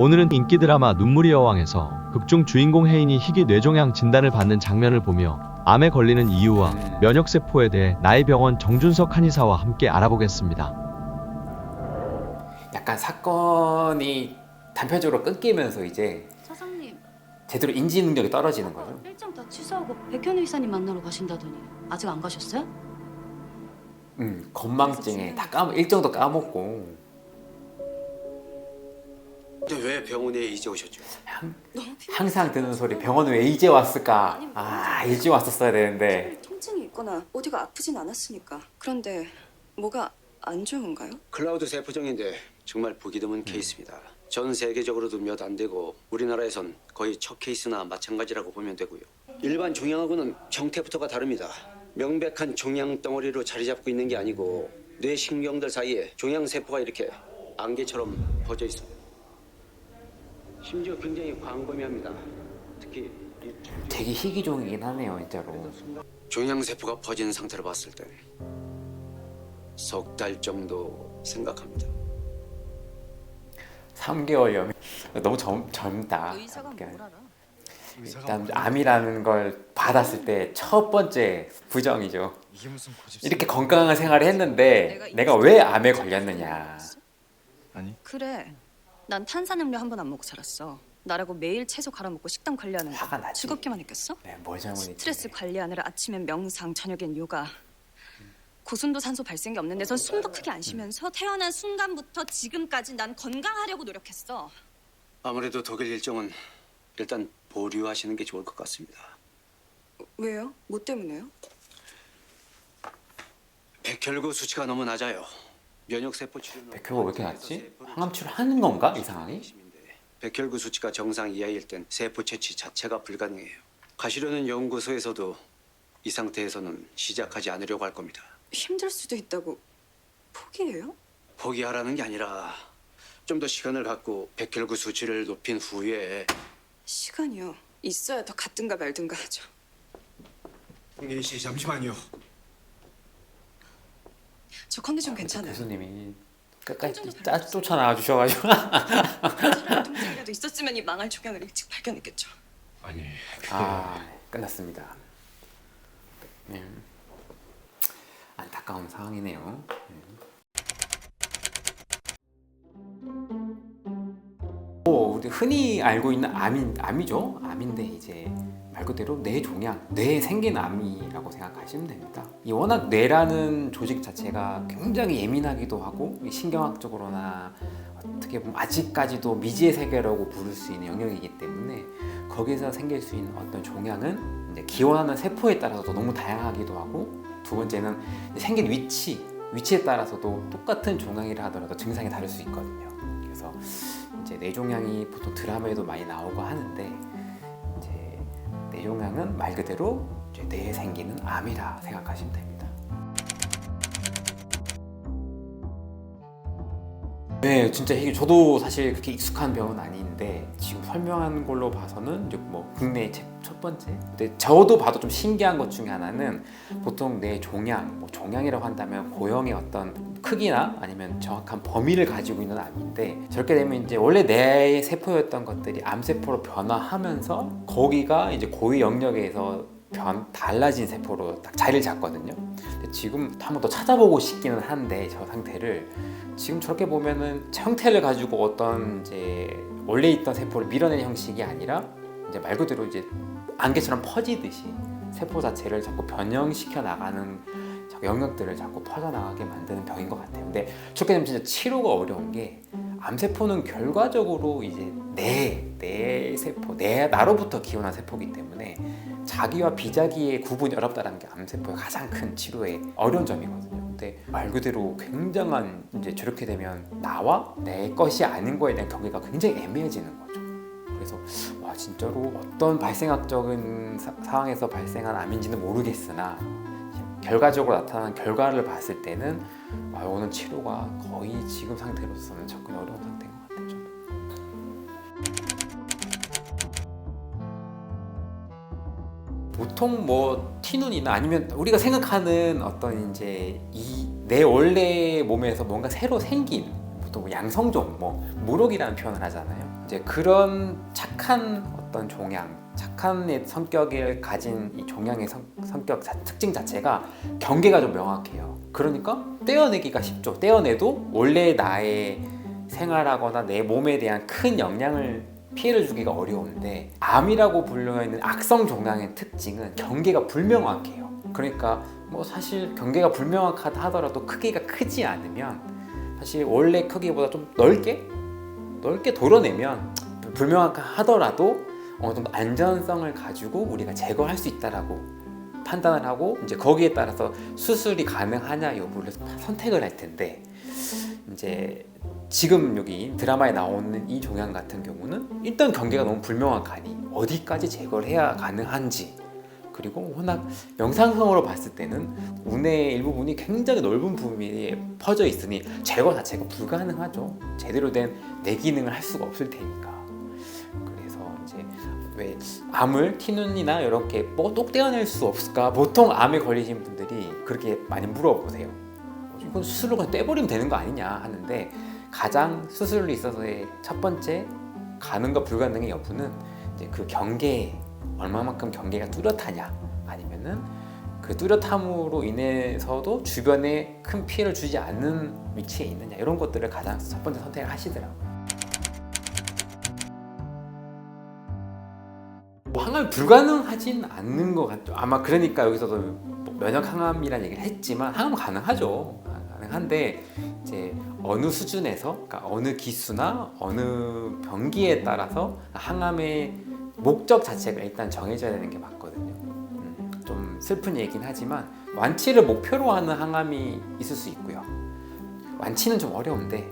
오늘은 인기 드라마 눈물의 여왕에서 극중 주인공 혜인이 희귀 뇌종양 진단을 받는 장면을 보며 암에 걸리는 이유와 면역세포에 대해 나의 병원 정준석 한의사와 함께 알아보겠습니다. 약간 사건이 단편적으로 끊기면서 이제 사장님 제대로 인지 능력이 떨어지는 거죠. 일정 다 취소하고 백현우 의사님 만나러 가신다더니 아직 안 가셨어요? 음, 건망증에 다 까먹 일정도 까먹고 근데 왜 병원에 이제 오셨죠? 항. 항상 듣는 소리 병원에 왜 이제 왔을까? 아 일찍 왔었어야 되는데 통증이 있거나 어디가 아프진 않았으니까. 그런데 뭐가 안 좋은가요? 클라우드 세포종인데 정말 보기 드문 케이스입니다. 전 세계적으로도 몇 안 되고 우리나라에선 거의 첫 케이스나 마찬가지라고 보면 되고요. 일반 종양하고는 형태부터가 다릅니다. 명백한 종양 덩어리로 자리 잡고 있는 게 아니고 뇌 신경들 사이에 종양 세포가 이렇게 안개처럼 퍼져 있어요. 심지어 굉장히 광범위합니다. 특히 이 되게 희귀종이긴 하네요 진짜로. 종양 세포가 퍼진 상태로 봤을 때 석 달 정도 생각합니다. 3개월이면 너무 젊, 젊다. 의사가 그러니까 뭘 알아? 일단 암이라는 걸 받았을 때 첫 번째 부정이죠. 이게 무슨 고집 이렇게 건강한 생활을 했는데 내가 왜 암에 걸렸느냐. 아니 그래. 난 탄산음료 한 번 안 먹고 살았어. 나라고 매일 채소 갈아 먹고 식단 관리하는 화가 거 나지. 즐겁게만 했겠어? 네, 뭘 잘못했지? 스트레스 관리하느라 아침엔 명상, 저녁엔 요가. 고순도 산소 발생이 없는 데서 숨도 크게 안 쉬면서 태어난 순간부터 지금까지 난 건강하려고 노력했어. 아무래도 독일 일정은 일단 보류하시는 게 좋을 것 같습니다. 왜요? 뭐 때문에요? 백혈구 수치가 너무 낮아요. 면역 세포 치료 백혈구가 왜 이렇게 낮지? 항암 치료 하는 건가 이상하게? 백혈구 수치가 정상 이하일 땐 세포 채취 자체가 불가능해요. 가시려는 연구소에서도 이 상태에서는 시작하지 않으려고 할 겁니다. 힘들 수도 있다고 포기해요? 포기하라는 게 아니라 좀 더 시간을 갖고 백혈구 수치를 높인 후에 시간이요. 있어야 더 갔든가 말든가 하죠. 홍예인 씨 잠시만요 저 컨디션 괜찮아요. 교수님이 끝까지 짜 쫓아나와 주셔가지고 차라리 통증이라도 있었으면 이 망할 종양을 일찍 발견했겠죠. 아니 아 끝났습니다. 네. 안타까운 상황이네요. 네. 흔히 알고 있는 암인 암이죠. 암인데 이제 말 그대로 뇌 종양, 뇌에 생긴 암이라고 생각하시면 됩니다. 이 워낙 뇌라는 조직 자체가 굉장히 예민하기도 하고 이 신경학적으로나 어떻게 보면 아직까지도 미지의 세계라고 부를 수 있는 영역이기 때문에 거기서 생길 수 있는 어떤 종양은 이제 기원하는 세포에 따라서도 너무 다양하기도 하고 두 번째는 생긴 위치 위치에 따라서도 똑같은 종양이라 하더라도 증상이 다를 수 있거든요. 그래서 이제 뇌종양이 보통 드라마에도 많이 나오고 하는데 이제 뇌종양은 말 그대로 이제 뇌에 생기는 암이라 생각하시면 됩니다. 네, 진짜 이게 저도 사실 그렇게 익숙한 병은 아닌데 지금 설명한 걸로 봐서는 이제 뭐 국내 첫- 첫 번째. 근데 저도 봐도 좀 신기한 것 중에 하나는 보통 뇌 종양, 뭐 종양이라고 한다면 고형의 어떤 크기나 아니면 정확한 범위를 가지고 있는 암인데 저렇게 되면 이제 원래 뇌의 세포였던 것들이 암 세포로 변화하면서 거기가 이제 고위 영역에서 변 달라진 세포로 딱 자리를 잡거든요. 근데 지금 한번 더 찾아보고 싶기는 한데 저 상태를 지금 저렇게 보면은 형태를 가지고 어떤 이제 원래 있던 세포를 밀어내는 형식이 아니라 이제 말 그대로 이제 안개처럼 퍼지듯이 세포 자체를 자꾸 변형시켜 나가는 영역들을 자꾸 퍼져나가게 만드는 병인 것 같아요. 근데 저렇게 되면 진짜 치료가 어려운 게 암세포는 결과적으로 이제 내, 내 세포, 내 나로부터 기원한 세포이기 때문에 자기와 비자기의 구분이 어렵다는 게 암세포의 가장 큰 치료의 어려운 점이거든요. 근데 말 그대로 굉장한 이제 저렇게 되면 나와 내 것이 아닌 거에 대한 경계가 굉장히 애매해지는 거죠. 그래서 와 진짜로 어떤 발생학적인 사- 상황에서 발생한 암인지는 모르겠으나 결과적으로 나타난 결과를 봤을 때는 아, 이거는 치료가 거의 지금 상태로서는 접근이 어려운 상태인 것 같아요. 보통 뭐 티눈이나 아니면 우리가 생각하는 어떤 이제 이 내 원래 몸에서 뭔가 새로 생긴 보통 뭐 양성종, 뭐 무록이라는 표현을 하잖아요. 이제 그런 착한 어떤 종양, 착한 성격을 가진 이 종양의 성, 성격 자- 특징 자체가 경계가 좀 명확해요. 그러니까 떼어내기가 쉽죠. 떼어내도 원래 나의 생활하거나 내 몸에 대한 큰 영향을 피해를 주기가 어려운데 암이라고 불려 있는 악성 종양의 특징은 경계가 불명확해요. 그러니까 뭐 사실 경계가 불명확하다 하더라도 크기가 크지 않으면 사실 원래 크기보다 좀 넓게 넓게 도려내면 불명확하더라도 어느 정도 안전성을 가지고 우리가 제거할 수 있다라고 판단을 하고 이제 거기에 따라서 수술이 가능하냐 여부를 선택을 할 텐데 이제 지금 여기 드라마에 나오는 이 종양 같은 경우는 일단 경계가 너무 불명확 하니 어디까지 제거를 해야 가능한지 그리고 워낙 영상성으로 봤을 때는 운의 일부분이 굉장히 넓은 부분이 퍼져 있으니 제거 자체가 불가능하죠. 제대로 된 내 기능을 할 수가 없을 테니까. 왜 암을 티눈이나 이렇게 뭐똑 떼어낼 수 없을까? 보통 암에 걸리신 분들이 그렇게 많이 물어보세요. 이건 수술로 그냥 떼버리면 되는 거 아니냐 하는데 가장 수술로 있어서의 첫 번째 가능과 불가능의 여부는 이제 그 경계 얼마만큼 경계가 뚜렷하냐 아니면은 그 뚜렷함으로 인해서도 주변에 큰 피해를 주지 않는 위치에 있느냐 이런 것들을 가장 첫 번째 선택을 하시더라고요. 항암 불가능하진 않는 것 같죠. 아마 그러니까 여기서도 뭐 면역 항암이라는 얘기를 했지만 항암 가능하죠. 가능한데 이제 어느 수준에서 그러니까 어느 기수나 어느 병기에 따라서 항암의 목적 자체가 일단 정해져야 되는 게 맞거든요. 음, 좀 슬픈 얘기긴 하지만 완치를 목표로 하는 항암이 있을 수 있고요. 완치는 좀 어려운데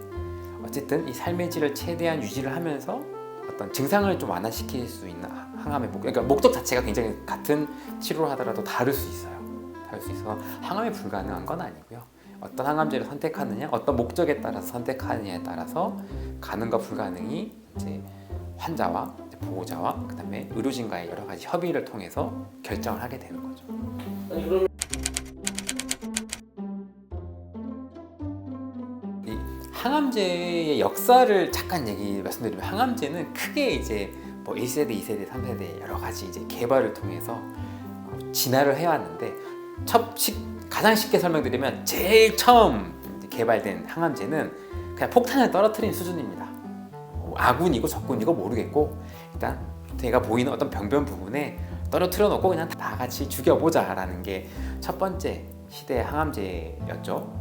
어쨌든 이 삶의 질을 최대한 유지를 하면서 어떤 증상을 좀 완화시킬 수 있는 항암의 목 그러니까 목적 자체가 굉장히 같은 치료를 하더라도 다를 수 있어요. 다를 수 있어서 항암이 불가능한 건 아니고요. 어떤 항암제를 선택하느냐, 어떤 목적에 따라서 선택하느냐에 따라서 가능과 불가능이 이제 환자와 이제 보호자와 그다음에 의료진과의 여러 가지 협의를 통해서 결정을 하게 되는 거죠. 이 항암제의 역사를 잠깐 얘기 말씀드리면 항암제는 크게 이제 뭐 1세대, 2세대, 3세대 여러 가지 이제 개발을 통해서 어, 진화를 해왔는데 첫 시, 가장 쉽게 설명드리면 제일 처음 개발된 항암제는 그냥 폭탄을 떨어뜨린 수준입니다. 뭐 아군이고 적군이고 모르겠고 일단 제가 보이는 어떤 병변 부분에 떨어뜨려 놓고 그냥 다 같이 죽여보자라는 게 첫 번째 시대의 항암제였죠.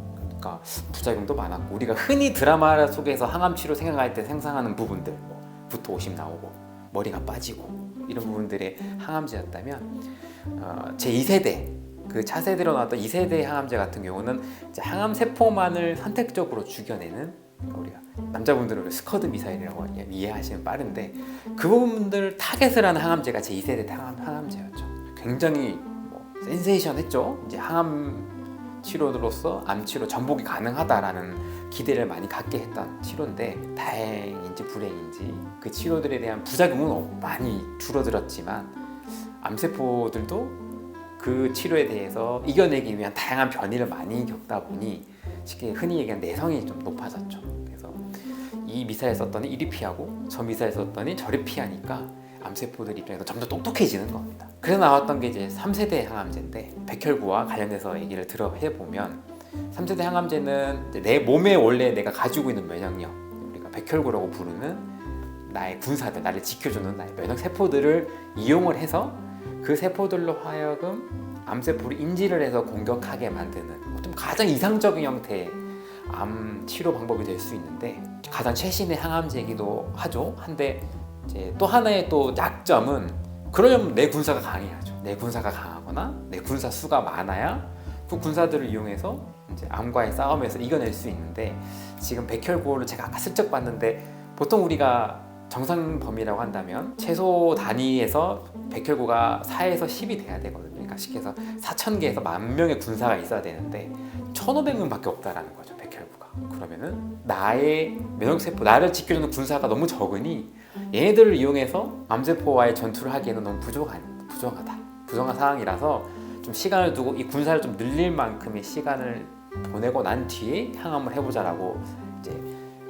그러니까 부작용도 많았고 우리가 흔히 드라마 속에서 항암 치료 생각할 때 생각하는 부분들 뭐 구토 오심 나오고 머리가 빠지고 이런 부분들의 항암제였다면 어, 제 2세대 그 차세대로 나왔던 2세대 항암제 같은 경우는 항암 세포만을 선택적으로 죽여내는 우리가 남자분들은 스커드 미사일이라고 이해하시면 빠른데 그 부분들을 타겟을 하는 항암제가 제 2세대 항암, 항암제였죠. 굉장히 뭐 센세이션했죠. 이제 항암 치료로서 암 치료 전복이 가능하다라는 기대를 많이 갖게 했던 치료인데 다행인지 불행인지 그 치료들에 대한 부작용은 많이 줄어들었지만 암세포들도 그 치료에 대해서 이겨내기 위한 다양한 변이를 많이 겪다 보니 쉽게 흔히 얘기하는 내성이 좀 높아졌죠. 그래서 이 미사일 썼더니 이리 피하고 저 미사일 썼더니 저리 피하니까 암세포들 입장에서 점점 똑똑해지는 겁니다. 그래서 나왔던 게 이제 3세대 항암제인데 백혈구와 관련해서 얘기를 들어 해보면 3세대 항암제는 내 몸에 원래 내가 가지고 있는 면역력 우리가 백혈구라고 부르는 나의 군사들 나를 지켜주는 나의 면역 세포들을 이용을 해서 그 세포들로 하여금 암세포를 인지를 해서 공격하게 만드는 좀 가장 이상적인 형태의 암 치료 방법이 될 수 있는데 가장 최신의 항암제이기도 하죠. 한데 이제 또 하나의 또 약점은 그러려면 내 군사가 강해야죠. 내 군사가 강하거나 내 군사 수가 많아야 그 군사들을 이용해서 이제 암과의 싸움에서 이겨낼 수 있는데 지금 백혈구호를 제가 아까 슬쩍 봤는데 보통 우리가 정상 범위라고 한다면 최소 단위에서 백혈구가 4에서 10이 돼야 되거든요. 그러니까 쉽게 해서 4천 개에서 만 명의 군사가 있어야 되는데 1,500명밖에 없다라는 거죠. 백혈구가. 그러면은 나의 면역세포, 나를 지켜주는 군사가 너무 적으니 얘네들을 이용해서 암세포와의 전투를 하기에는 너무 부족한, 부족하다. 부정한 상황이라서 좀 시간을 두고 이 군사를 좀 늘릴 만큼의 시간을 보내고 난 뒤에 항암을 해보자라고 이제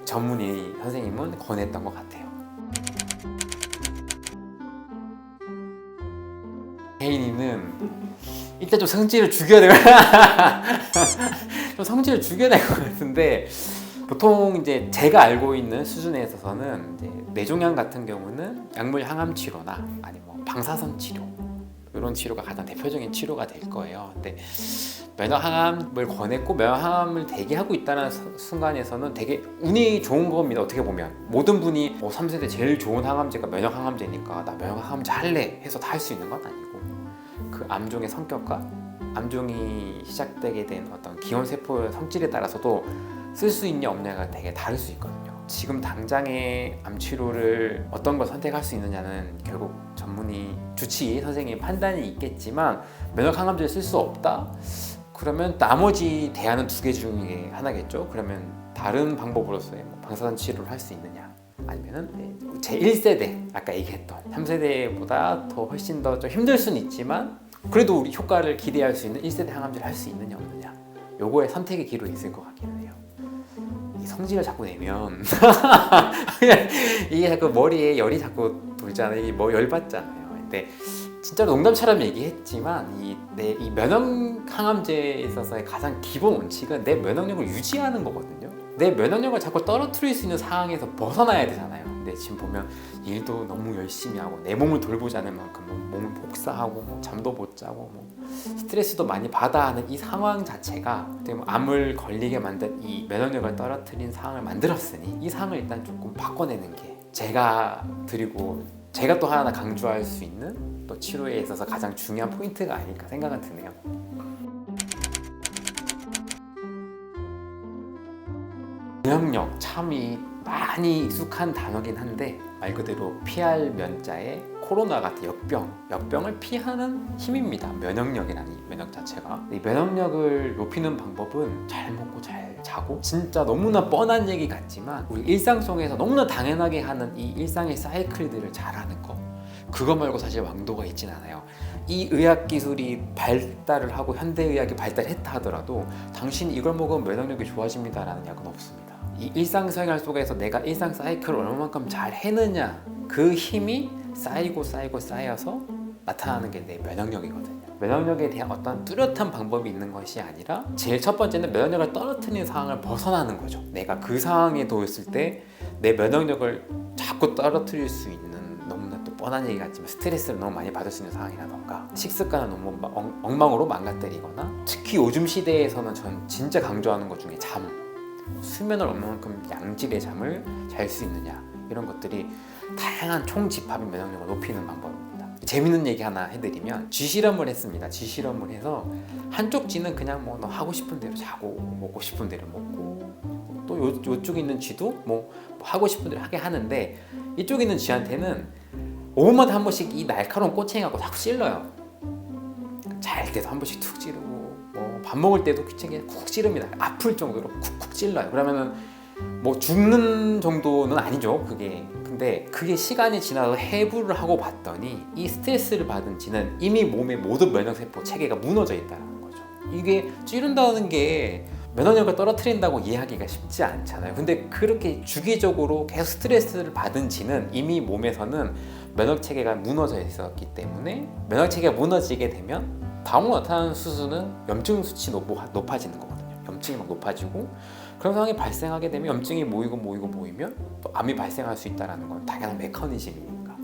전문의 선생님은 권했던 것 같아요. 개인이는 일단 좀 성질을 죽여야 될것 같은데 보통 이제 제가 알고 있는 수준에 있어서는 이제 뇌종양 같은 경우는 약물 항암 치료나 아니면 뭐 방사선 치료 이런 치료가 가장 대표적인 치료가 될 거예요. 근데 면역 항암을 권했고 면역 항암을 대기하고 있다는 수- 순간에서는 되게 운이 좋은 겁니다. 어떻게 보면 모든 분이 어, 3세대 제일 좋은 항암제가 면역 항암제니까 나 면역 항암제 할래 해서 다 할 수 있는 건 아니고 그 암종의 성격과 암종이 시작되게 된 어떤 기원 세포의 성질에 따라서도 쓸 수 있냐 없냐가 되게 다를 수 있거든요. 지금 당장의 암 치료를 어떤 걸 선택할 수 있느냐는 결국 전문의 주치의 선생님의 판단이 있겠지만 면역 항암제를 쓸 수 없다. 그러면 나머지 대안은 두 개 중에 하나겠죠. 그러면 다른 방법으로서의 뭐 방사선 치료를 할 수 있느냐, 아니면은 네, 제 1세대 아까 얘기했던 3세대보다 더 훨씬 더 좀 힘들 수는 있지만 그래도 우리 효과를 기대할 수 있는 1세대 항암제를 할 수 있느냐 없느냐. 요거에 선택의 기로 있을 것 같기는 해요. 이 성질을 자꾸 내면 이게 자꾸 머리에 열이 자꾸 돌잖아요. 이게 뭐 열받잖아요. 근데 진짜로 농담처럼 얘기했지만 이 내 이 면역 항암제에 있어서의 가장 기본 원칙은 내 면역력을 유지하는 거거든요. 내 면역력을 자꾸 떨어뜨릴 수 있는 상황에서 벗어나야 되잖아요. 근데 지금 보면 일도 너무 열심히 하고 내 몸을 돌보자는 만큼 뭐 몸을 복사하고 뭐 잠도 못 자고 뭐 스트레스도 많이 받아 하는 이 상황 자체가 암을 걸리게 만든 이 면역력을 떨어뜨린 상황을 만들었으니 이 상황을 일단 조금 바꿔내는 게 제가 드리고 제가 또 하나 강조할 수 있는 또 치료에 있어서 가장 중요한 포인트가 아닐까 생각은 드네요. 면역력 참이 많이 익숙한 단어긴 한데 말 그대로 피할 면자에 코로나 같은 역병, 역병을 피하는 힘입니다. 면역력이라는 이 면역 자체가 이 면역력을 높이는 방법은 잘 먹고 잘 자고 진짜 너무나 뻔한 얘기 같지만 우리 일상 속에서 너무나 당연하게 하는 이 일상의 사이클들을 잘하는 거 그거 말고 사실 왕도가 있진 않아요. 이 의학 기술이 발달을 하고 현대 의학이 발달했다 하더라도 당신 이걸 먹으면 면역력이 좋아집니다라는 약은 없습니다. 이 일상 생활 속에서 내가 일상 사이클을 얼마만큼 잘 해느냐 그 힘이 쌓이고 쌓이고 쌓여서 나타나는 게 내 면역력이거든요. 면역력에 대한 어떤 뚜렷한 방법이 있는 것이 아니라 제일 첫 번째는 면역력을 떨어뜨리는 상황을 벗어나는 거죠. 내가 그 상황에 놓였을 때 내 면역력을 자꾸 떨어뜨릴 수 있는 너무나 또 뻔한 얘기 같지만 스트레스를 너무 많이 받을 수 있는 상황이라던가 식습관을 너무 엉망으로 망가뜨리거나 특히 요즘 시대에서는 전 진짜 강조하는 것 중에 잠 수면을 얼마만큼 양질의 잠을 잘 수 있느냐 이런 것들이 다양한 총집합의 면역력을 높이는 방법입니다. 재밌는 얘기 하나 해드리면 쥐 실험을 했습니다. 쥐 실험을 해서 한쪽 쥐는 그냥 뭐 너 하고 싶은 대로 자고 먹고 싶은 대로 먹고 또 요, 요쪽에 있는 쥐도 뭐 하고 싶은 대로 하게 하는데 이쪽에 있는 쥐한테는 5분마다 한 번씩 이 날카로운 꼬챙이 갖고 자꾸 찔러요. 잘 때도 한 번씩 툭 찌르고 뭐 밥 먹을 때도 귀찮게 쿡 찌릅니다. 아플 정도로 쿡쿡 찔러요. 그러면은 뭐 죽는 정도는 아니죠. 그게 근데 그게 시간이 지나서 해부를 하고 봤더니 이 스트레스를 받은 쥐는 이미 몸의 모든 면역세포 체계가 무너져 있다는 거죠. 이게 찌른다는 게 면역력을 떨어뜨린다고 이해하기가 쉽지 않잖아요. 근데 그렇게 주기적으로 계속 스트레스를 받은 쥐는 이미 몸에서는 면역 체계가 무너져 있었기 때문에 면역 체계가 무너지게 되면 다음으로 나타나는 수수는 염증 수치 높, 높아 지는 거거든요. 염증이 막 높아지고 그런 상황이 발생하게 되면 염증이 모이고 모이고 모이면 또 암이 발생할 수 있다는 건 당연한 메커니즘이니까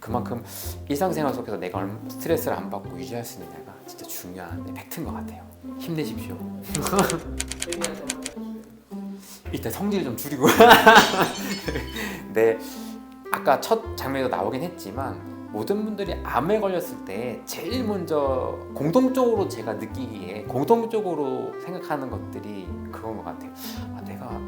그만큼 일상생활 속에서 내가 스트레스를 안 받고 유지할 수 있느냐가 진짜 중요한 팩트인 것 같아요. 힘내십시오. 일단 성질 좀 줄이고. 네, 아까 첫 장면에도 나오긴 했지만 모든 분들이 암에 걸렸을 때 제일 먼저 공통적으로 제가 느끼기에 공통적으로 생각하는 것들이 그건 것 같아요. 아, 내가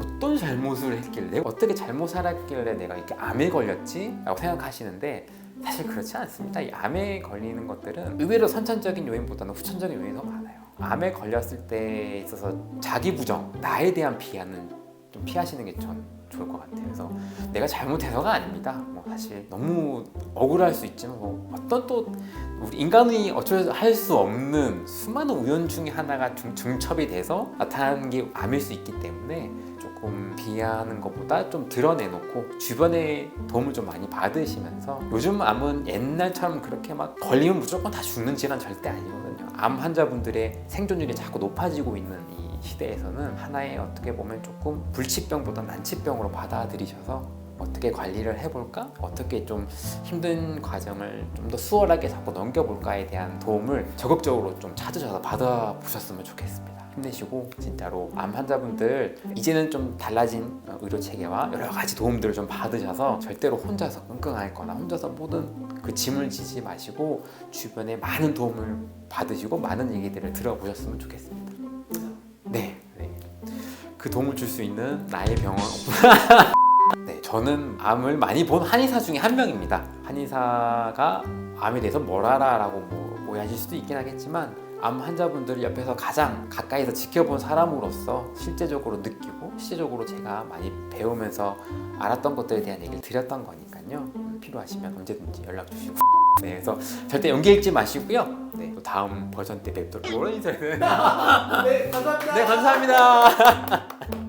어떤 잘못을 했길래 어떻게 잘못 살았길래 내가 이렇게 암에 걸렸지? 라고 생각하시는데 사실 그렇지 않습니다. 이 암에 걸리는 것들은 의외로 선천적인 요인보다는 후천적인 요인이 더 많아요. 암에 걸렸을 때 있어서 자기 부정, 나에 대한 비하는 좀 피하시는 게 전 좋을 것 같아요. 그래서 내가 잘못해서가 아닙니다. 뭐 사실 너무 억울할 수 있지만 뭐 어떤 또 우리 인간이 어쩔 할 수 없는 수많은 우연 중에 하나가 중, 중첩이 돼서 나타나는 게 암일 수 있기 때문에 조금 비하하는 것보다 좀 드러내놓고 주변에 도움을 좀 많이 받으시면서 요즘 암은 옛날처럼 그렇게 막 걸리면 무조건 다 죽는 질환 절대 아니거든요. 암 환자분들의 생존율이 자꾸 높아지고 있는 이 시대에서는 하나의 어떻게 보면 조금 불치병보다 난치병으로 받아들이셔서 어떻게 관리를 해볼까? 어떻게 좀 힘든 과정을 좀 더 수월하게 자꾸 넘겨볼까에 대한 도움을 적극적으로 좀 찾으셔서 받아보셨으면 좋겠습니다. 힘내시고 진짜로 암 환자분들 이제는 좀 달라진 어, 의료 체계와 여러 가지 도움들을 좀 받으셔서 절대로 혼자서 끙끙 앓거나 혼자서 모든 그 짐을 지지 마시고 주변에 많은 도움을 받으시고 많은 얘기들을 들어보셨으면 좋겠습니다. 그 도움을 줄 수 있는 나의 병원 네, 저는 암을 많이 본 한의사 중에 한 명입니다. 한의사가 암에 대해서 뭘 알아라고 뭐 오해하실 수도 있긴 하겠지만 암 환자분들을 옆에서 가장 가까이서 지켜본 사람으로서 실제적으로 느끼고 실제적으로 제가 많이 배우면서 알았던 것들에 대한 얘기를 드렸던 거니까요. 음, 필요하시면 언제든지 연락 주시고. 네, 그래서 절대 연기 읽지 마시고요. 네, 또 다음 버전 때 뵙도록. 뭐라 인사해? 네, 감사합니다. 네, 감사합니다.